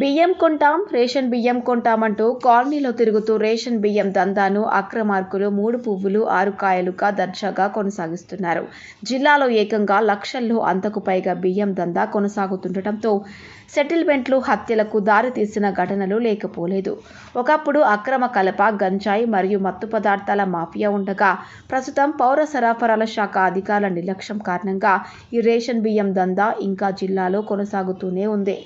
బియ్యం కొంటాం రేషన్ బియ్యం కొంటామంటూ కాలనీలో తిరుగుతూ రేషన్ బియ్యం దందాను అక్రమార్కులు మూడు పువ్వులు ఆరు కాయలుగా దర్జాగా కొనసాగిస్తున్నారు. జిల్లాలో ఏకంగా లక్షల్లో అంతకు పైగా బియ్యం దందా కొనసాగుతుండటంతో సెటిల్మెంట్లు హత్యలకు దారితీసిన ఘటనలు లేకపోలేదు. ఒకప్పుడు అక్రమ కలప గంజాయి మరియు మత్తు పదార్థాల మాఫియా ఉండగా ప్రస్తుతం పౌర సరఫరాల శాఖ అధికారుల నిర్లక్ష్యం కారణంగా ఈ రేషన్ బియ్యం దందా ఇంకా జిల్లాలో కొనసాగుతూనే ఉంది.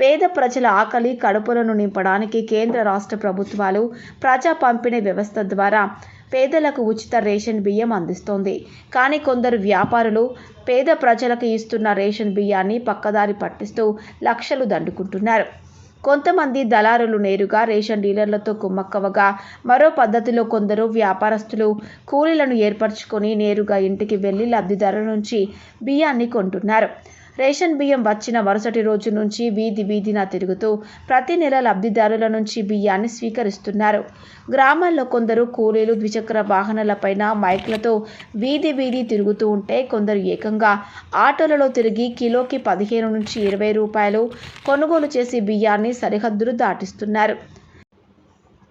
పేద ప్రజల ఆకలి కడుపులను నింపడానికి కేంద్ర రాష్ట్ర ప్రభుత్వాలు ప్రజా పంపిణీ వ్యవస్థ ద్వారా పేదలకు ఉచిత రేషన్ బియ్యం అందిస్తోంది. కానీ కొందరు వ్యాపారులు పేద ప్రజలకు ఇస్తున్న రేషన్ బియ్యాన్ని పక్కదారి పట్టిస్తూ లక్షలు దండుకుంటున్నారు. కొంతమంది దళారులు నేరుగా రేషన్ డీలర్లతో కుమ్మక్కవగా మరో పద్ధతిలో కొందరు వ్యాపారస్తులు కూలీలను ఏర్పరచుకొని నేరుగా ఇంటికి వెళ్ళి లబ్ధిదారుల నుంచి బియ్యాన్ని కొంటున్నారు. రేషన్ బియ్యం వచ్చిన మరుసటి రోజు నుంచి వీధి వీధిన తిరుగుతూ ప్రతి నెల లబ్ధిదారుల నుంచి బియ్యాన్ని స్వీకరిస్తున్నారు. గ్రామాల్లో కొందరు కూలీలు ద్విచక్ర వాహనాలపైన మైక్లతో వీధి వీధి తిరుగుతూ ఉంటే కొందరు ఏకంగా ఆటోలలో తిరిగి కిలోకి పదిహేను నుంచి ఇరవై రూపాయలు కొనుగోలు చేసి బియ్యాన్ని సరిహద్దులు దాటిస్తున్నారు.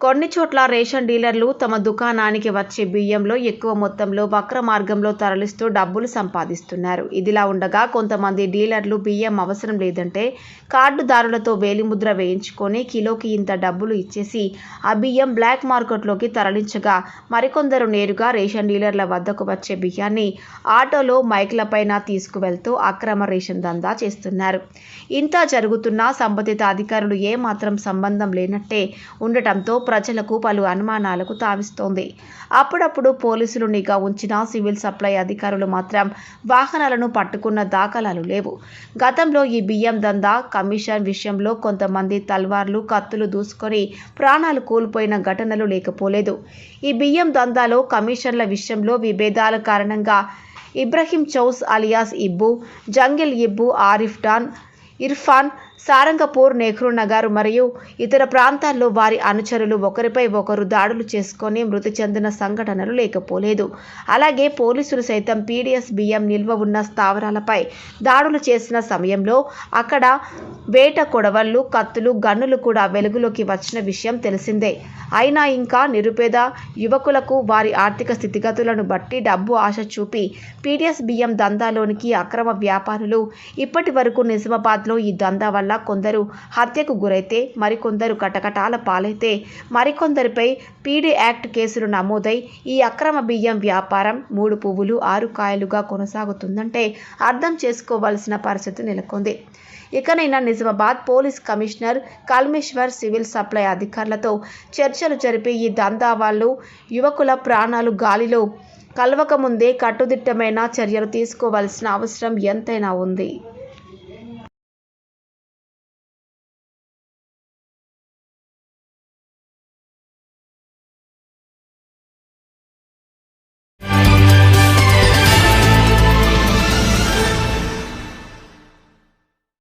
కొన్ని చోట్ల రేషన్ డీలర్లు తమ దుకాణానికి వచ్చే బియ్యంలో ఎక్కువ మొత్తంలో వక్ర మార్గంలో తరలిస్తూ డబ్బులు సంపాదిస్తున్నారు. ఇదిలా ఉండగా కొంతమంది డీలర్లు బియ్యం అవసరం లేదంటే కార్డుదారులతో వేలిముద్ర వేయించుకొని కిలోకి ఇంత డబ్బులు ఇచ్చేసి ఆ బియ్యం బ్లాక్ మార్కెట్లోకి తరలించగా మరికొందరు నేరుగా రేషన్ డీలర్ల వద్దకు వచ్చే బియ్యాన్ని ఆటోలో మైక్లపైన తీసుకువెళ్తూ అక్రమ రేషన్ దందా చేస్తున్నారు. ఇంత జరుగుతున్నా సంబంధిత అధికారులు ఏమాత్రం సంబంధం లేనట్టే ఉండటంతో ప్రజలకు పలు అనుమానాలకు తావిస్తోంది. అప్పుడప్పుడు పోలీసులు నిఘా ఉంచిన సివిల్ సప్లై అధికారులు మాత్రం వాహనాలను పట్టుకున్న దాఖలాలు లేవు. గతంలో ఈ బియ్యం దందా కమిషన్ విషయంలో కొంతమంది తల్వార్లు కత్తులు దూసుకొని ప్రాణాలు కోల్పోయిన ఘటనలు లేకపోలేదు. ఈ బియ్యం దందాలో కమిషన్ల విషయంలో విభేదాల కారణంగా Ibrahim Chaus alias Ibbu jungle Ibbu Arif don Irfan Sarangpur Nehru Nagar మరియు ఇతర ప్రాంతాల్లో వారి అనుచరులు ఒకరిపై ఒకరు దాడులు చేసుకొని మృతి చెందిన సంఘటనలు లేకపోలేదు. అలాగే పోలీసులు సైతం పీడీఎస్ బియ్యం నిల్వ ఉన్న స్థావరాలపై దాడులు చేసిన సమయంలో అక్కడ వేట కొడవళ్ళు కత్తులు గన్నులు కూడా వెలుగులోకి వచ్చిన విషయం తెలిసిందే. అయినా ఇంకా నిరుపేద యువకులకు వారి ఆర్థిక స్థితిగతులను బట్టి డబ్బు ఆశ చూపి పీడీఎస్ బియ్యం దందాలోనికి అక్రమ వ్యాపారులు ఇప్పటి వరకు నిజామాబాద్లో ఈ దందా వల్ల కొందరు హత్యకు గురైతే మరికొందరు కటకటాల పాలైతే మరికొందరిపై పీడీ యాక్ట్ కేసులు నమోదై ఈ అక్రమ బియ్యం వ్యాపారం మూడు పువ్వులు ఆరు కాయలుగా కొనసాగుతుందంటే అర్థం చేసుకోవాల్సిన పరిస్థితి నెలకొంది. ఇకనైనా Nizamabad police commissioner Kalmeshwar civil supply అధికారులతో చర్చలు జరిపి ఈ దందా వాళ్ళు యువకుల ప్రాణాలు గాలిలో కలవకముందే కట్టుదిట్టమైన చర్యలు తీసుకోవాల్సిన అవసరం ఎంతైనా ఉంది.